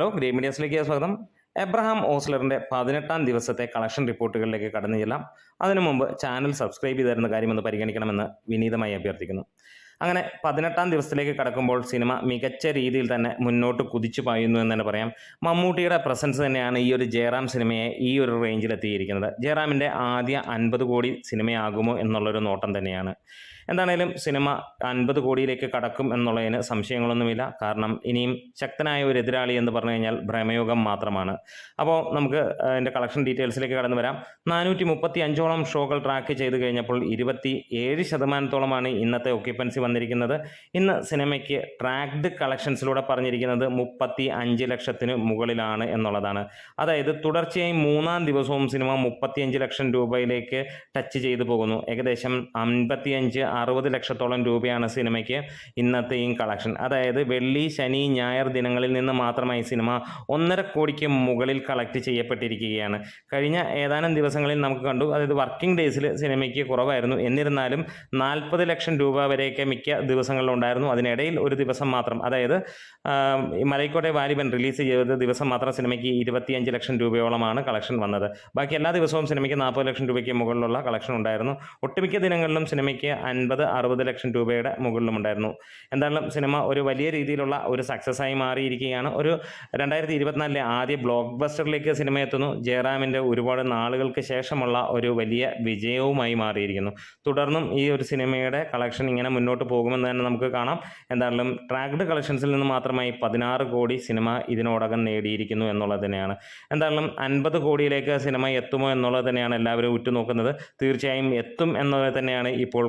Hello grey മീഡിയസിലേക്ക് സ്വാഗതം. Abraham ഓസ്ലറിന്റെ പതിനെട്ടാം ദിവസത്തെ കളക്ഷൻ റിപ്പോർട്ടുകളിലേക്ക് കടന്നു ചെല്ലാം. അതിനു മുമ്പ് ചാനൽ സബ്സ്ക്രൈബ് ചെയ്തിരുന്ന കാര്യമൊന്ന് പരിഗണിക്കണമെന്ന് വിനീതമായി അഭ്യർത്ഥിക്കുന്നു. അങ്ങനെ പതിനെട്ടാം ദിവസത്തിലേക്ക് കടക്കുമ്പോൾ സിനിമ മികച്ച രീതിയിൽ തന്നെ മുന്നോട്ട് കുതിച്ചു പായുന്നു എന്ന് തന്നെ പറയാം. മമ്മൂട്ടിയുടെ പ്രസൻസ് തന്നെയാണ് ഈ ഒരു ജയറാം സിനിമയെ ഈ ഒരു റേഞ്ചിലെത്തിയിരിക്കുന്നത് ജയറാമിന്റെ ആദ്യ അൻപത് കോടി സിനിമയാകുമോ എന്നുള്ളൊരു നോട്ടം തന്നെയാണ്. എന്താണേലും സിനിമ അൻപത് കോടിയിലേക്ക് കടക്കും എന്നുള്ളതിന് സംശയങ്ങളൊന്നുമില്ല. കാരണം ഇനിയും ശക്തനായ ഒരു എതിരാളി എന്ന് പറഞ്ഞു കഴിഞ്ഞാൽ ഭ്രമയോഗം മാത്രമാണ്. അപ്പോൾ നമുക്ക് അതിന്റെ കളക്ഷൻ ഡീറ്റെയിൽസിലേക്ക് കടന്നു വരാം. നാനൂറ്റി മുപ്പത്തി അഞ്ചോളം ഷോകൾ ട്രാക്ക് ചെയ്ത് കഴിഞ്ഞപ്പോൾ ഇരുപത്തി ഏഴ് ശതമാനത്തോളമാണ് ഇന്നത്തെ ഒക്യുപ്പൻസി വന്നിരിക്കുന്നത്. ഇന്ന് സിനിമയ്ക്ക് ട്രാക്ഡ് കളക്ഷൻസിലൂടെ പറഞ്ഞിരിക്കുന്നത് മുപ്പത്തി അഞ്ച് ലക്ഷത്തിന് മുകളിലാണ് എന്നുള്ളതാണ്. അതായത് തുടർച്ചയായി മൂന്നാം ദിവസവും സിനിമ മുപ്പത്തിയഞ്ച് ലക്ഷം രൂപയിലേക്ക് ടച്ച് ചെയ്തു പോകുന്നു. ഏകദേശം അൻപത്തിയഞ്ച് അറുപത് ലക്ഷത്തോളം രൂപയാണ് സിനിമയ്ക്ക് ഇന്നത്തെയും കളക്ഷൻ അതായത് വെള്ളി ശനി ഞായർ ദിനങ്ങളിൽ നിന്ന് മാത്രമായി സിനിമ ഒന്നര കോടിക്ക് മുകളിൽ കളക്ട് ചെയ്യപ്പെട്ടിരിക്കുകയാണ്. കഴിഞ്ഞ ഏതാനും ദിവസങ്ങളിൽ നമുക്ക് കണ്ടു. അതായത് വർക്കിംഗ് ഡേയ്സിൽ സിനിമയ്ക്ക് കുറവായിരുന്നു. എന്നിരുന്നാലും നാൽപ്പത് ലക്ഷം രൂപ വരെയൊക്കെ മിക്ക ദിവസങ്ങളിലുണ്ടായിരുന്നു അതിനിടയിൽ ഒരു ദിവസം മാത്രം. അതായത് മലൈക്കോട്ടെ വാലിബൻ റിലീസ് ചെയ്ത ദിവസം മാത്രം സിനിമയ്ക്ക് ഇരുപത്തിയഞ്ച് ലക്ഷം രൂപയോളമാണ് കളക്ഷൻ വന്നത്. ബാക്കി എല്ലാ ദിവസവും സിനിമയ്ക്ക് നാൽപ്പത് ലക്ഷം രൂപയ്ക്ക് മുകളിലുള്ള കളക്ഷൻ ഉണ്ടായിരുന്നു. ഒട്ടുമിക്ക ദിനങ്ങളിലും സിനിമയ്ക്ക് അൻപത് അറുപത് ലക്ഷം രൂപയുടെ മുകളിലും ഉണ്ടായിരുന്നു. എന്തായാലും സിനിമ ഒരു വലിയ രീതിയിലുള്ള ഒരു സക്സസ് ആയി മാറിയിരിക്കുകയാണ്. ഒരു രണ്ടായിരത്തി ഇരുപത്തിനാലിലെ ആദ്യ ബ്ലോക്ക് ബസ്റ്ററിലേക്ക് സിനിമ എത്തുന്നു. ജയറാമിന്റെ ഒരുപാട് നാളുകൾക്ക് ശേഷമുള്ള ഒരു വലിയ വിജയവുമായി മാറിയിരിക്കുന്നു. തുടർന്നും ഈ ഒരു സിനിമയുടെ കളക്ഷൻ ഇങ്ങനെ മുന്നോട്ട് പോകുമെന്ന് തന്നെ നമുക്ക് കാണാം. എന്തായാലും ട്രാക്ഡ് കളക്ഷൻസിൽ നിന്ന് മാത്രമായി പതിനാറ് കോടി സിനിമ ഇതിനോടകം നേടിയിരിക്കുന്നു എന്നുള്ളത് തന്നെയാണ്. എന്തായാലും അൻപത് കോടിയിലേക്ക് സിനിമ എത്തുമോ എന്നുള്ളത് തന്നെയാണ് എല്ലാവരും ഉറ്റുനോക്കുന്നത്. തീർച്ചയായും എത്തും എന്നത് തന്നെയാണ് ഇപ്പോൾ